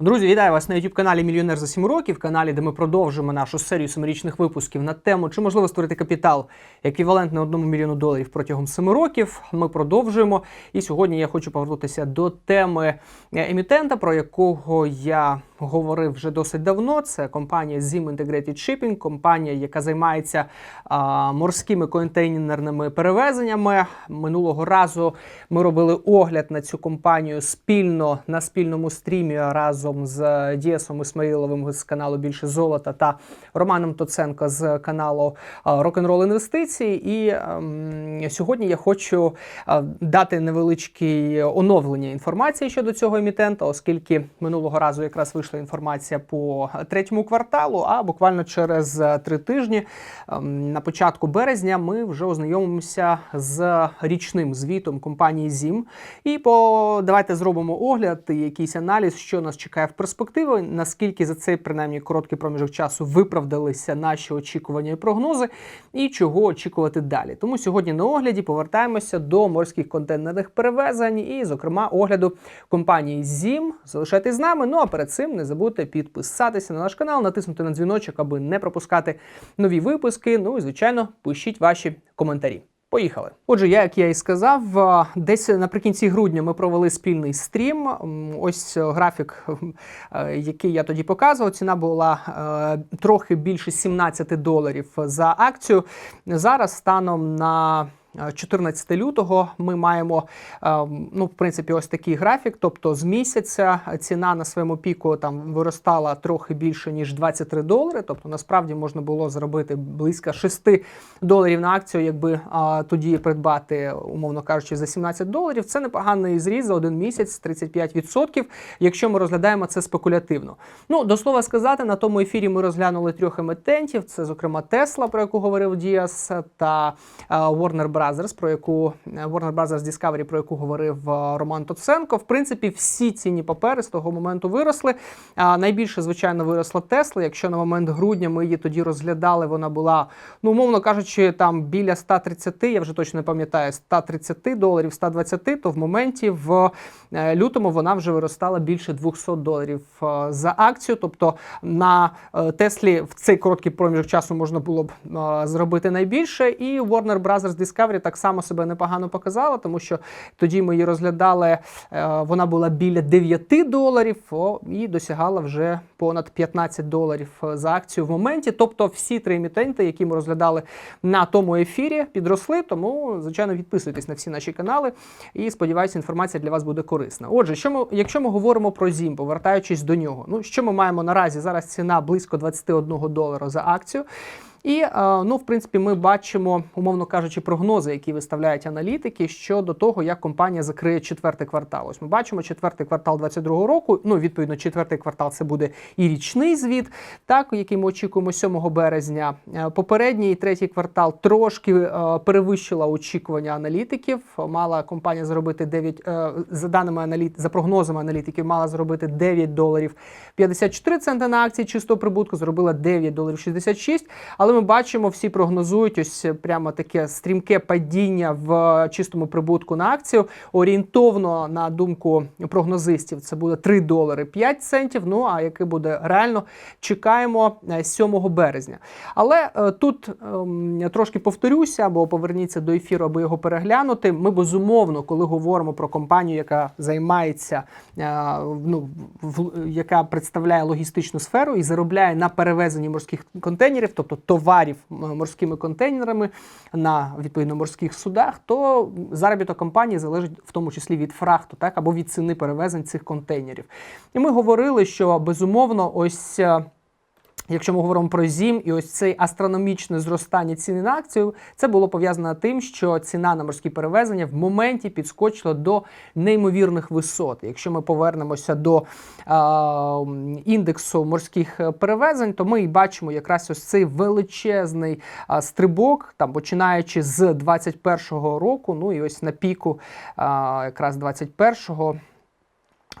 Друзі, вітаю вас на youtube каналі Мільйонер за 7 років, каналі, де ми продовжуємо нашу серію семирічних випусків на тему, чи можливо створити капітал еквівалентний одному мільйону доларів протягом 7 років. Ми продовжуємо. І сьогодні я хочу повернутися до теми е, емітента, про якого я говорив вже досить давно. Це компанія Zim Integrated Shipping, компанія, яка займається а, морськими контейнерними перевезеннями. Минулого разу ми робили огляд на цю компанію спільно на спільному стрімі разом з Дієсом Ісмаїловим з каналу Більше золота та Романом Тоценко з каналу Рок-н-рол інвестицій. І ем, сьогодні я хочу е, дати невеличке оновлення інформації щодо цього емітента, оскільки минулого разу якраз вийшла інформація по третьому кварталу. А буквально через е, три тижні, ем, на початку березня, ми вже ознайомимося з річним звітом компанії ZIM. І по давайте зробимо огляд якийсь аналіз, що нас чекає в перспективі, наскільки за цей принаймні короткий проміжок часу виправдалися наші очікування і прогнози, і чого очікувати далі. Тому сьогодні на огляді повертаємося до морських контейнерних перевезень і, зокрема, огляду компанії ZIM. Залишайтесь з нами. Ну а перед цим не забудьте підписатися на наш канал, натиснути на дзвіночок, аби не пропускати нові випуски. Ну і звичайно, пишіть ваші коментарі. Поїхали. Отже, я, як я і сказав, десь наприкінці грудня ми провели спільний стрім. Ось е, графік, е, який я тоді показував. Ціна була е, трохи більше 17 доларів за акцію. Зараз станом на 14 лютого ми маємо е, ну, в принципі, ось такий графік. Тобто з місяця ціна на своєму піку там виростала трохи більше ніж 23 долари. Тобто, насправді можна було заробити близько 6 доларів на акцію, якби а, тоді придбати, умовно кажучи, за 17 доларів. Це непоганий зріз за один місяць 35%, якщо ми розглядаємо це спекулятивно. Ну, до слова сказати, на тому ефірі ми розглянули трьох емитентів. Це, зокрема, Tesla, про яку говорив Діас, та а, Warner Brothers, про яку Warner Brothers Discovery, про яку говорив Роман Тоценко. В принципі, всі цінні папери з того моменту виросли. Найбільше, звичайно, виросла Tesla. Якщо на момент грудня ми її тоді розглядали, вона була, ну, умовно кажучи, там біля 130, я вже точно не пам'ятаю, 130 доларів, 120, то в моменті в е, лютому вона вже виростала більше 200 доларів е, за акцію. Тобто на е, Теслі в цей короткий проміжок часу можна було б е, зробити найбільше. І Warner Brothers Discovery так само себе непогано показала, тому що тоді ми її розглядали, е, вона була біля 9 доларів і досягала вже понад 15 доларів е, за акцію в моменті. Тобто всі три емітенти, які ми розглядали на тому ефірі, підросли. Тому, звичайно, підписуйтесь на всі наші канали і сподіваюся, інформація для вас буде корисна. Отже, що ми, якщо ми говоримо про ZIM, повертаючись до нього, ну що ми маємо наразі? Зараз ціна близько 21 долара за акцію. І ну, в принципі, ми бачимо, умовно кажучи, прогнози, які виставляють аналітики щодо того, як компанія закриє четвертий квартал. Ось ми бачимо четвертий квартал 22 року. Ну, відповідно, четвертий квартал це буде і річний звіт, так який ми очікуємо 7 березня. Е, Попередній третій квартал трошки е, перевищила очікування аналітиків. Мала компанія зробити 9, е, за даними аналіт, за прогнозами аналітиків, мала зробити 9 доларів 54 цента на акції чистого прибутку. Зробила 9 доларів 66. Але ми бачимо, всі прогнозують ось прямо таке стрімке падіння в чистому прибутку на акцію. Орієнтовно, на думку прогнозистів, це буде 3 долари 5 центів. Ну а яке буде реально, чекаємо е, 7 березня. Але е, тут ем, я трошки повторюся, або поверніться до ефіру, аби його переглянути. Ми безумовно, коли говоримо про компанію, яка займається, е, ну, в, яка представляє логістичну сферу і заробляє на перевезенні морських контейнерів, тобто товарів морськими контейнерами на відповідно морських судах, то заробіток компанії залежить в тому числі від фрахту, так або від ціни перевезень цих контейнерів. І ми говорили, що безумовно, ось. Якщо ми говоримо про ЗІМ і ось цей астрономічне зростання ціни на акцію, це було пов'язано тим, що ціна на морські перевезення в моменті підскочила до неймовірних висот. Якщо ми повернемося до е, індексу морських перевезень, то ми і бачимо якраз ось цей величезний е, стрибок, там починаючи з 21-го року, ну і ось на піку е, якраз 21-го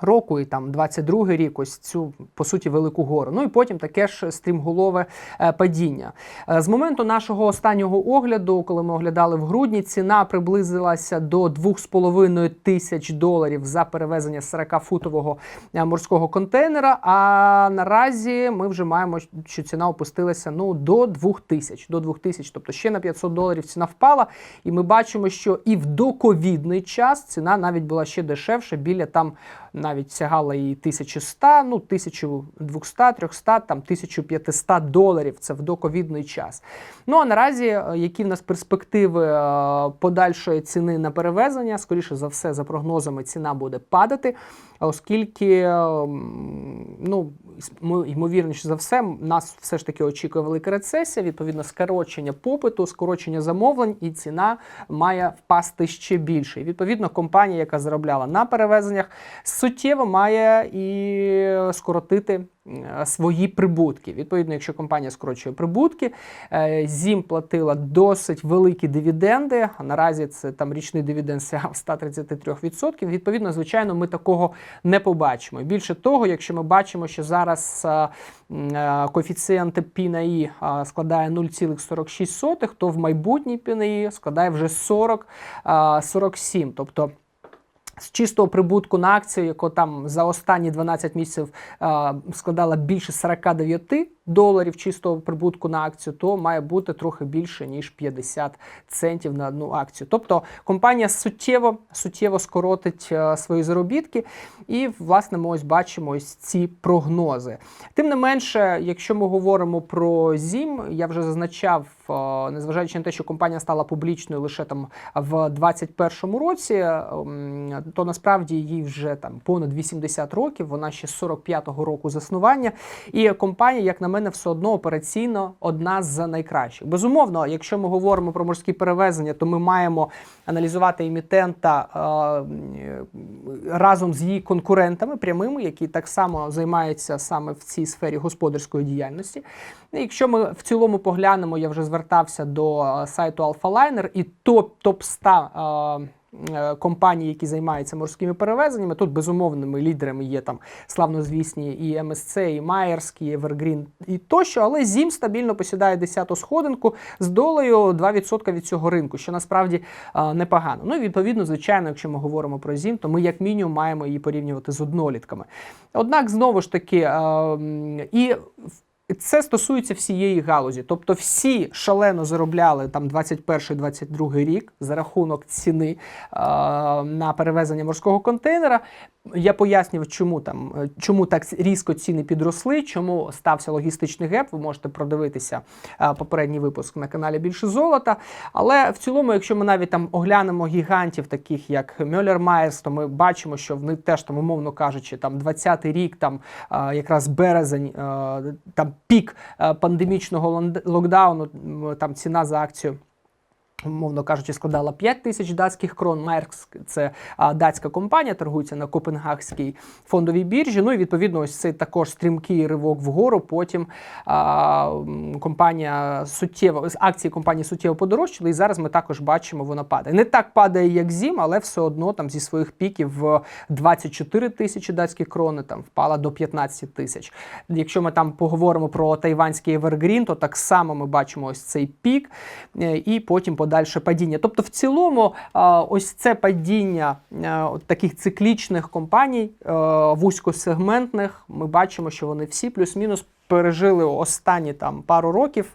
року і там 22 рік, ось цю по суті велику гору. Ну і потім таке ж стрімголове е, падіння. Е, З моменту нашого останнього огляду, коли ми оглядали в грудні, ціна приблизилася до 2,5 тисяч доларів за перевезення 40-футового е, морського контейнера. А наразі ми вже маємо, що ціна опустилася ну до 2 тисяч. До 2 тисяч, тобто ще на 500 доларів ціна впала. І ми бачимо, що і в доковідний час ціна навіть була ще дешевше, біля там навіть сягала і 1100, ну 1200, 300, там 1500 доларів. Це в доковідний час. Ну а наразі, е, які в нас перспективи е, подальшої ціни на перевезення, скоріше за все, за прогнозами, ціна буде падати, оскільки, е, ну ймовірніше за все, нас все ж таки очікує велика рецесія, відповідно, скорочення попиту, скорочення замовлень, і ціна має впасти ще більше. І відповідно, компанія, яка заробляла на перевезеннях, суттєво має і скоротити е, свої прибутки. Відповідно, якщо компанія скорочує прибутки, е, ЗІМ платила досить великі дивіденди. Наразі це там річний дивіденд сягав 133%. Відповідно, звичайно, ми такого не побачимо. Більше того, якщо ми бачимо, що зараз е, коефіцієнт P складає 0,46, то в майбутній P складає вже 40, е, 47. Тобто з чистого прибутку на акцію, яка там за останні 12 місяців е, складала більше 49 доларів чистого прибутку на акцію, то має бути трохи більше ніж 50 центів на одну акцію. Тобто компанія суттєво суттєво скоротить е, свої заробітки, і власне ми ось бачимо ось ці прогнози. Тим не менше, якщо ми говоримо про ЗІМ, я вже зазначав, е, незважаючи на те, що компанія стала публічною лише там в 2021 році, ем, то насправді їй вже там понад 80 років. Вона ще з 45-го року заснування. І компанія, як на мене, все одно операційно одна з найкращих. Безумовно, якщо ми говоримо про морські перевезення, то ми маємо аналізувати емітента е, разом з її конкурентами прямими, які так само займаються саме в цій сфері господарської діяльності. Якщо ми в цілому поглянемо, я вже звертався до е, сайту AlphaLiner і топ топ 100 е, е, компаній, які займаються морськими перевезеннями. Тут безумовними лідерами є там славнозвісні і МСЦ, і Майерські, і Evergreen і тощо, але ЗІМ стабільно посідає 10-ту сходинку з долею 2% від цього ринку, що насправді е, непогано. Ну і відповідно, звичайно, якщо ми говоримо про ЗІМ, то ми як мінімум маємо її порівнювати з однолітками. Однак, знову ж таки, е, м, і це стосується всієї галузі. Тобто всі шалено заробляли там 21-22 рік за рахунок ціни е, на перевезення морського контейнера. Я пояснював, чому там е, чому так різко ціни підросли, чому стався логістичний геп. Ви можете продивитися е, попередній випуск на каналі Більше золота. Але в цілому, якщо ми навіть там оглянемо гігантів, таких як Мюллер Майерс, то ми бачимо, що вони теж там, умовно кажучи, там 20-й рік, там е, якраз березень, там пік е, пандемічного локдауну, там ціна за акцію. Умовно кажучи, складала 5 тисяч датських крон. Меркс це а, датська компанія, торгується на Копенгагській фондовій біржі. Ну і відповідно, ось цей також стрімкий ривок вгору. Потім а, компанія суттєво акції компанії суттєво подорожчали. І зараз ми також бачимо, вона падає. Не так падає, як зім, але все одно там зі своїх піків в 24 тисячі датських крони там впала до 15 тисяч. Якщо ми там поговоримо про тайванський Evergreen, то так само ми бачимо ось цей пік, е, і потім подальше падіння. Тобто, в цілому, ось це падіння е, таких циклічних компаній, е, вузькосегментних, ми бачимо, що вони всі плюс-мінус. Пережили останні там пару років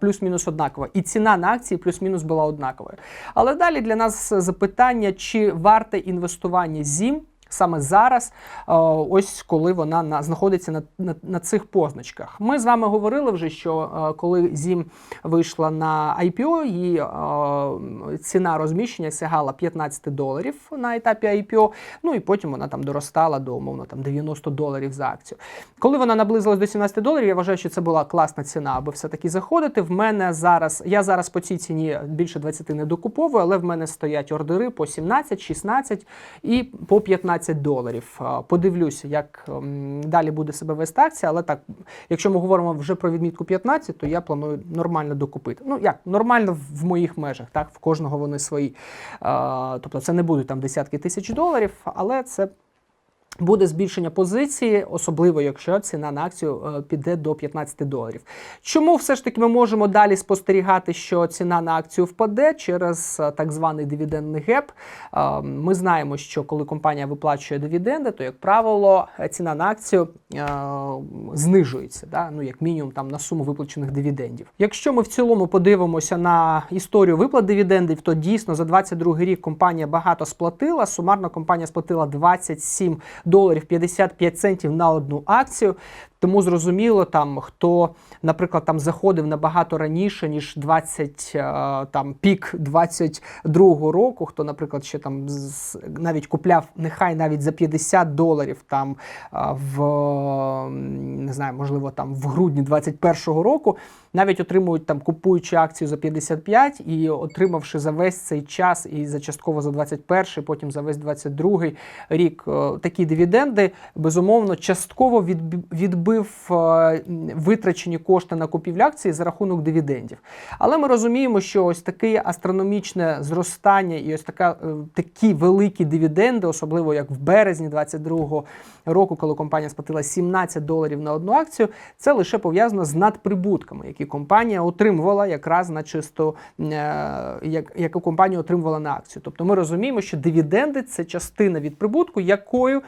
плюс-мінус однаково. І ціна на акції плюс-мінус була однаковою. Але далі для нас запитання, чи варте інвестування ЗІМ саме зараз, е, ось коли вона на, знаходиться на, на, на цих позначках. Ми з вами говорили вже, що е, коли ЗІМ вийшла на IPO, її е, ціна розміщення сягала 15 доларів на етапі IPO, ну і потім вона там доростала до умовно там 90 доларів за акцію. Коли вона наблизилась до 17 доларів, я вважаю, що це була класна ціна, аби все-таки заходити. В мене зараз, я зараз по цій ціні більше 20 не докуповую, але в мене стоять ордери по 17, 16 і по 15 доларів. Подивлюся, як ем, далі буде себе вести акція, але так, якщо ми говоримо вже про відмітку 15, то я планую нормально докупити. Ну як, нормально в моїх межах, так, в кожного вони свої. Тобто це не будуть там десятки тисяч доларів, але це Буде збільшення позиції, особливо якщо ціна на акцію е, піде до 15 доларів. Чому все ж таки ми можемо далі спостерігати, що ціна на акцію впаде через е, так званий дивідендний геп? Е, Ми знаємо, що коли компанія виплачує дивіденди, то як правило ціна на акцію знижується, да? ну як мінімум там на суму виплачених дивідендів. Якщо ми в цілому подивимося на історію виплат дивідендів, то дійсно за 22 рік компанія багато сплатила. Сумарно компанія сплатила 27 доларів 55 центів на одну акцію. Тому зрозуміло, там хто, наприклад, там заходив набагато раніше, ніж 20, е, там пік 22-го року, хто, наприклад, ще там навіть купляв нехай навіть за 50 доларів там е, в не знаю, можливо, там в грудні 21-го року, навіть отримують там, купуючи акцію за 55 і отримавши за весь цей час і за частково за 21, потім за весь 22 рік е, такі дивіденди, безумовно, частково відб- відбив е, витрачені кошти на купівлю акції за рахунок дивідендів. Але ми розуміємо, що ось таке астрономічне зростання і ось така, е, такі великі дивіденди, особливо як в березні 22 року, коли компанія сплатила 17 доларів на одну акцію, це лише пов'язано з надприбутками, які компанія отримувала якраз на чисто, е, як, яку компанія отримувала на акцію. Тобто ми розуміємо, що дивіденди це частина від прибутку, якою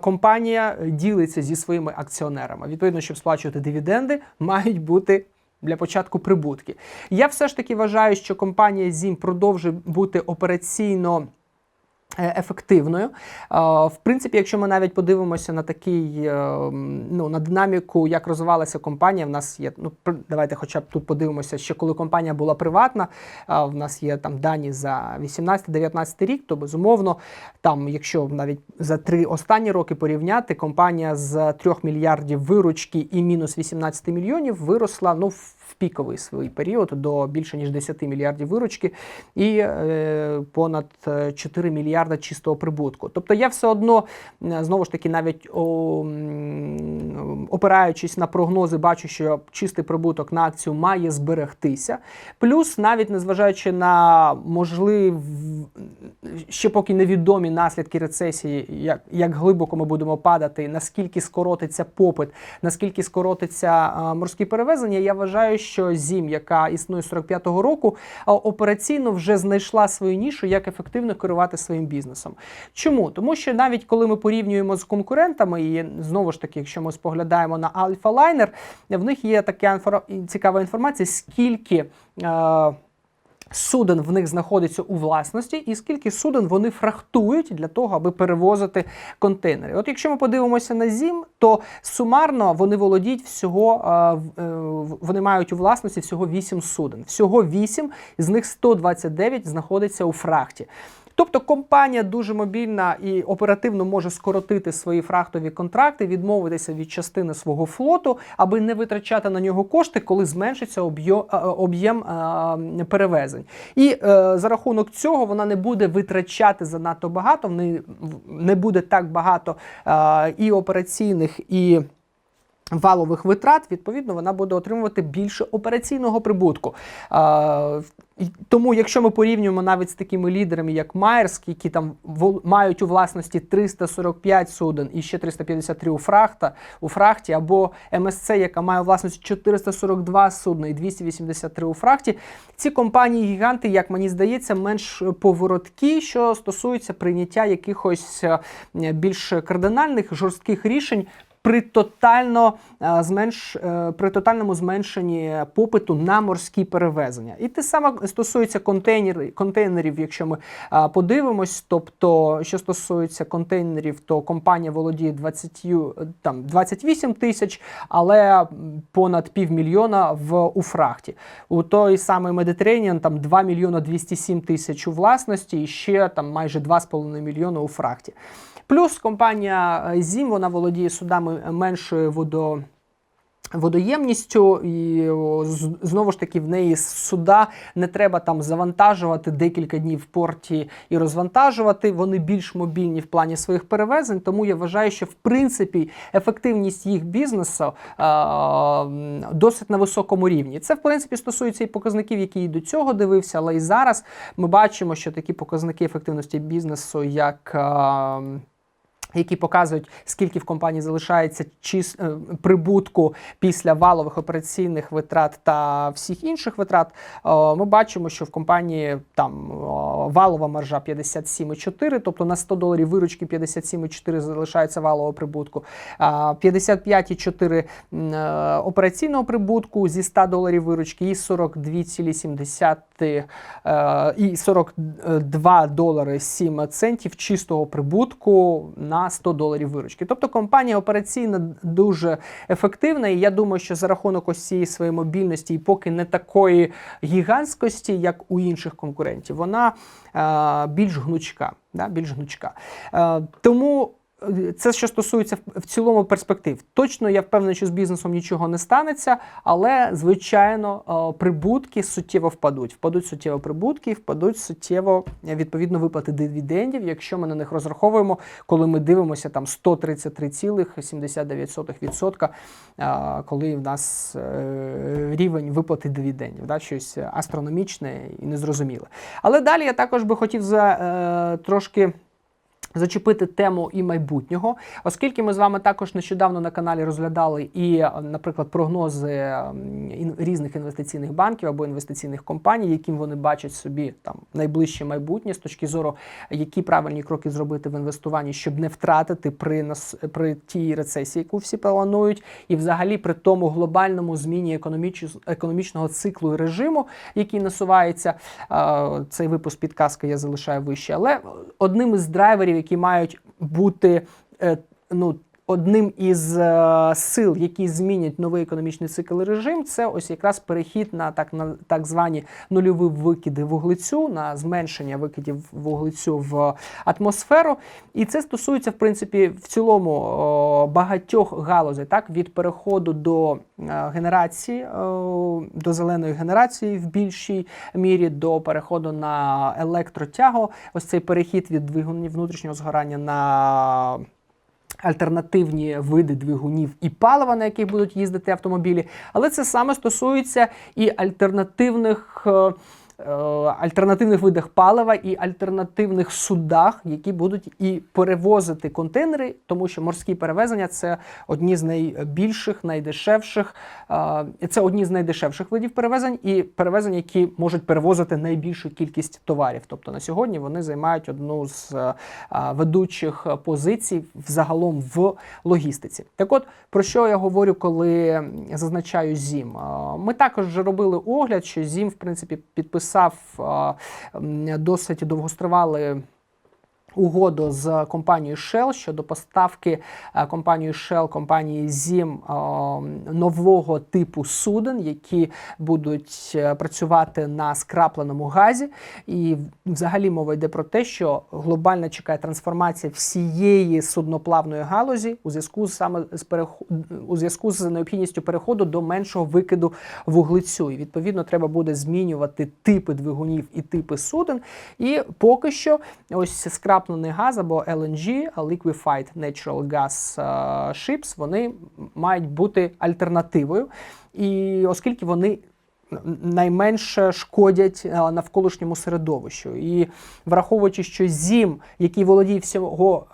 компанія ділиться зі своїми акціонерами. Відповідно, щоб сплачувати дивіденди, мають бути. Для початку прибутки. Я все ж таки вважаю, що компанія ZIM продовжує бути операційно е, ефективною. Е, В принципі, якщо ми навіть подивимося на такий е, ну, на динаміку, як розвивалася компанія, в нас є. Ну давайте, хоча б тут подивимося, ще коли компанія була приватна. е, В нас є там дані за 18-19 рік, то безумовно, там, якщо навіть за три останні роки порівняти, компанія з 3 мільярдів виручки і мінус 18 мільйонів виросла ну в піковий свій період до більше ніж 10 мільярдів виручки і е, понад е, 4 мільярда чистого прибутку. Тобто я все одно знову ж таки навіть о, опираючись на прогнози, бачу, що чистий прибуток на акцію має зберегтися. Плюс, навіть незважаючи на можливі ще поки невідомі наслідки рецесії, як, як глибоко ми будемо падати, наскільки скоротиться попит, наскільки скоротиться морські перевезення, я вважаю, що ЗІМ, яка існує з 45-го року, операційно вже знайшла свою нішу, як ефективно керувати своїм. Чому? Тому що навіть коли ми порівнюємо з конкурентами, і знову ж таки, якщо ми споглядаємо на Liner, в них є така цікава інформація, скільки. е, Суден в них знаходиться у власності, і скільки суден вони фрахтують для того, аби перевозити контейнери. От якщо ми подивимося на ЗІМ, то сумарно вони володіють всього, е, е, вони мають у власності всього 8 суден. Всього 8, з них 129 знаходиться у фрахті. Тобто компанія дуже мобільна і оперативно може скоротити свої фрахтові контракти, відмовитися від частини свого флоту, аби не витрачати на нього кошти, коли зменшиться е, об'єм е, перевезень. І е, за рахунок цього вона не буде витрачати занадто багато, в не буде так багато і операційних, і валових витрат, відповідно, вона буде отримувати більше операційного прибутку. Тому, якщо ми порівнюємо навіть з такими лідерами, як Майерськ, які там мають у власності 345 суден і ще 353 у фрахта у фрахті, або МСЦ, яка має у власності 442 судна і 283 у фрахті, ці компанії гіганти, як мені здається, менш повороткі, що стосується прийняття якихось е, більш кардинальних жорстких рішень при тотально е, зменш е, при тотальному зменшенні попиту на морські перевезення. І те саме стосується контейнерів, контейнерів, якщо ми е, подивимось. Тобто, що стосується контейнерів, то компанія володіє 20, е, там 28 тисяч, але понад півмільйона в у фрахті. У той самий Mediterranean там 2 мільйона 207 тисяч у власності і ще там майже 2,5 мільйона у фрахті. Плюс компанія е, ZIM, вона володіє судами меншої водо. Водоємністю і знову ж таки в неї суда не треба там завантажувати декілька днів в порті і розвантажувати. Вони більш мобільні в плані своїх перевезень. Тому я вважаю, що в принципі ефективність їх бізнесу е, досить на високому рівні. Це в принципі стосується і показників, які і до цього дивився, але і зараз ми бачимо, що такі показники ефективності бізнесу, як е, які показують, скільки в компанії залишається чис... е, прибутку після валових операційних витрат та всіх інших витрат, е, ми бачимо, що в компанії там е, валова маржа 57,4, тобто на 100 доларів виручки 57,4 залишається валового прибутку, а 55,4 м, е, операційного прибутку зі 100 доларів виручки і 42,7 е, і 42 долари 7 центів чистого прибутку на 100 доларів виручки. Тобто компанія операційно дуже ефективна, і я думаю, що за рахунок ось цієї своєї мобільності і поки не такої гігантськості, як у інших конкурентів, вона е, більш гнучка. Да, більш гнучка. Е, тому це що стосується в- цілому перспектив. Точно я впевнений, що з бізнесом нічого не станеться, але звичайно е, прибутки суттєво впадуть. Впадуть суттєво прибутки, впадуть суттєво е, відповідно виплати дивідендів, якщо ми на них розраховуємо, коли ми дивимося там 133,79%, е, коли в нас рівень виплати дивідендів, да, щось астрономічне і незрозуміле. Але далі я також би хотів за трошки. Зачепити тему і майбутнього, оскільки ми з вами також нещодавно на каналі розглядали і, е, наприклад, прогнози різних інвестиційних банків або інвестиційних компаній, яким вони бачать собі там найближче майбутнє з точки зору, які правильні кроки зробити в інвестуванні, щоб не втратити при нас при тій рецесії, яку всі планують, і взагалі при тому глобальному зміні економіч- економічного циклу і режиму, який насувається. Е, Цей випуск підказки я залишаю вище. Але одним із драйверів, які мають бути е, ну. Одним із е, сил, які змінять новий економічний цикл і режим, це ось якраз перехід на так на так звані нульові викиди вуглецю, на зменшення викидів вуглецю в атмосферу. І це стосується, в принципі, в цілому о, багатьох галузей, так від переходу до е, генерації, до зеленої генерації в більшій мірі, до переходу на електротягу. Ось цей перехід від двигунів внутрішнього згорання на альтернативні види двигунів і палива, на яких будуть їздити автомобілі. Але це саме стосується і альтернативних. Е, Альтернативних видах палива і альтернативних судах, які будуть і перевозити контейнери, тому що морські перевезення це одні з найбільших, найдешевших, е, це одні з найдешевших видів перевезень і перевезень, які можуть перевозити найбільшу кількість товарів. Тобто на сьогодні вони займають одну з е, ведучих позицій взагалом в логістиці. Так от про що я говорю, коли зазначаю ЗІМ? Ми також робили огляд, що ЗІМ, в принципі, підписав а, досить довгостривалий угоду з компанією Shell щодо поставки е, компанією Shell, компанії ZIM е, нового типу суден, які будуть е, працювати на скрапленому газі. І взагалі мова йде про те, що глобально чекає трансформація всієї судноплавної галузі у зв'язку саме з переход у зв'язку з необхідністю переходу до меншого викиду вуглецю. І відповідно треба буде змінювати типи двигунів і типи суден. І поки що ось скраплений газ або LNG, Liquefied Natural Gas е, Ships, вони мають бути альтернативою. І оскільки вони найменше шкодять е, навколишньому середовищу. І враховуючи, що ЗІМ, який володіє всього,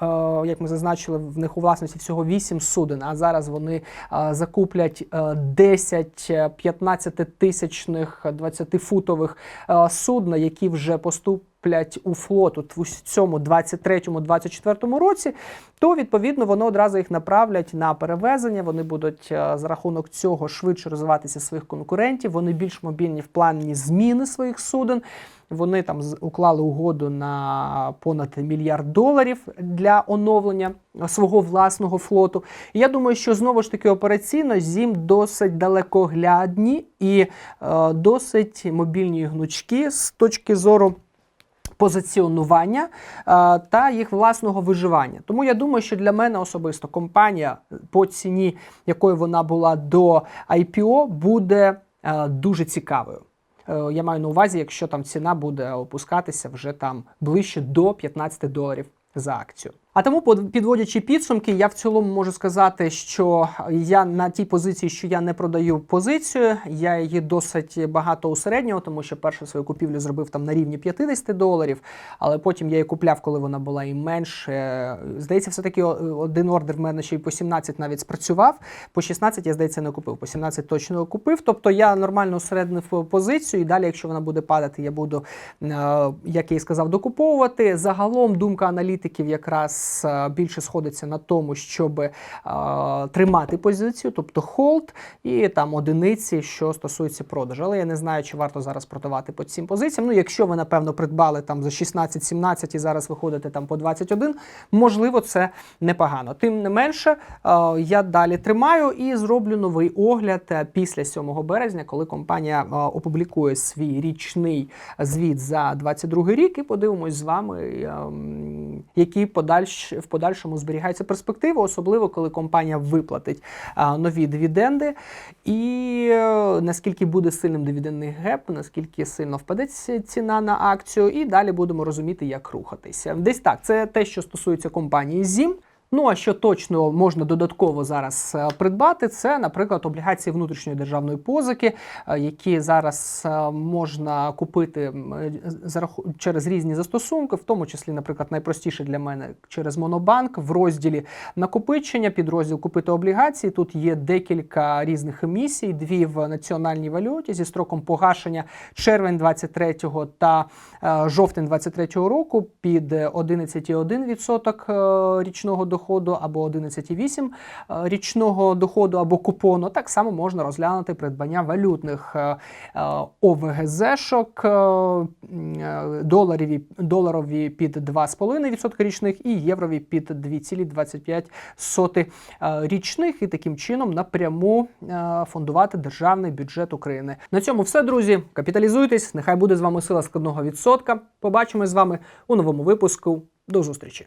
е, як ми зазначили, в них у власності всього 8 суден, а зараз вони закуплять е, 10 15 тисячних 20-футових е, судна, які вже поступ вступлять у флот у цьому 23-24 році, то відповідно вони одразу їх направлять на перевезення. Вони будуть е, за рахунок цього швидше розвиватися своїх конкурентів. Вони більш мобільні в плані зміни своїх суден. Вони там уклали угоду на понад мільярд доларів для оновлення свого власного флоту. І я думаю, що знову ж таки операційно зім досить далекоглядні і е, досить мобільні і гнучкі з точки зору позиціонування е, та їх власного виживання. Тому я думаю, що для мене особисто компанія по ціні, якою вона була до IPO, буде е, дуже цікавою. Е, Я маю на увазі, якщо там ціна буде опускатися вже там ближче до 15 доларів за акцію. А тому, підводячи підсумки, я в цілому можу сказати, що я на тій позиції, що я не продаю позицію, я її досить багато усереднього, тому що першу свою купівлю зробив там на рівні 50 доларів, але потім я її купляв, коли вона була і менше. Здається, все-таки один ордер в мене ще й по 17 навіть спрацював. По 16 я, здається, не купив. По 17 точно купив. Тобто я нормально усереднив позицію, і далі, якщо вона буде падати, я буду, е, як я і сказав, докуповувати. Загалом думка аналітиків якраз е, більше сходиться на тому, щоб е, тримати позицію, тобто холд, і там одиниці, що стосується продажу. Але я не знаю, чи варто зараз продавати по цим позиціям. Ну, якщо ви, напевно, придбали там за 16-17 і зараз виходите там по 21, можливо, це непогано. Тим не менше, е, я далі тримаю і зроблю новий огляд е, після 7 березня, коли компанія е, опублікує свій річний звіт за 22 рік, і подивимось з вами, ем, які подальш, в подальшому зберігаються перспективи, особливо коли компанія виплатить нові дивіденди, і е, наскільки буде сильним дивідендний геп, наскільки сильно впаде ціна на акцію, і далі будемо розуміти, як рухатися. Десь так, це те, що стосується компанії ZIM. Ну а що точно можна додатково зараз е, придбати, це, наприклад, облігації внутрішньої державної позики, е, які зараз е, можна купити через різні застосунки, в тому числі, наприклад, найпростіше для мене через Монобанк в розділі накопичення, підрозділ купити облігації. Тут є декілька різних емісій, дві в національній валюті зі строком погашення червень 23-го та жовтень 23-го року під 11,1% е, річного доходу або 11,8% е, річного доходу або купону. Так само можна розглянути придбання валютних е, е, ОВГЗ-шок, доларові, доларові під 2,5% річних і єврові під 2,25% е, річних, і таким чином напряму фондувати державний бюджет України. На цьому все, друзі. Капіталізуйтесь. Нехай буде з вами сила складного відсотка. Побачимось з вами у новому випуску. До зустрічі.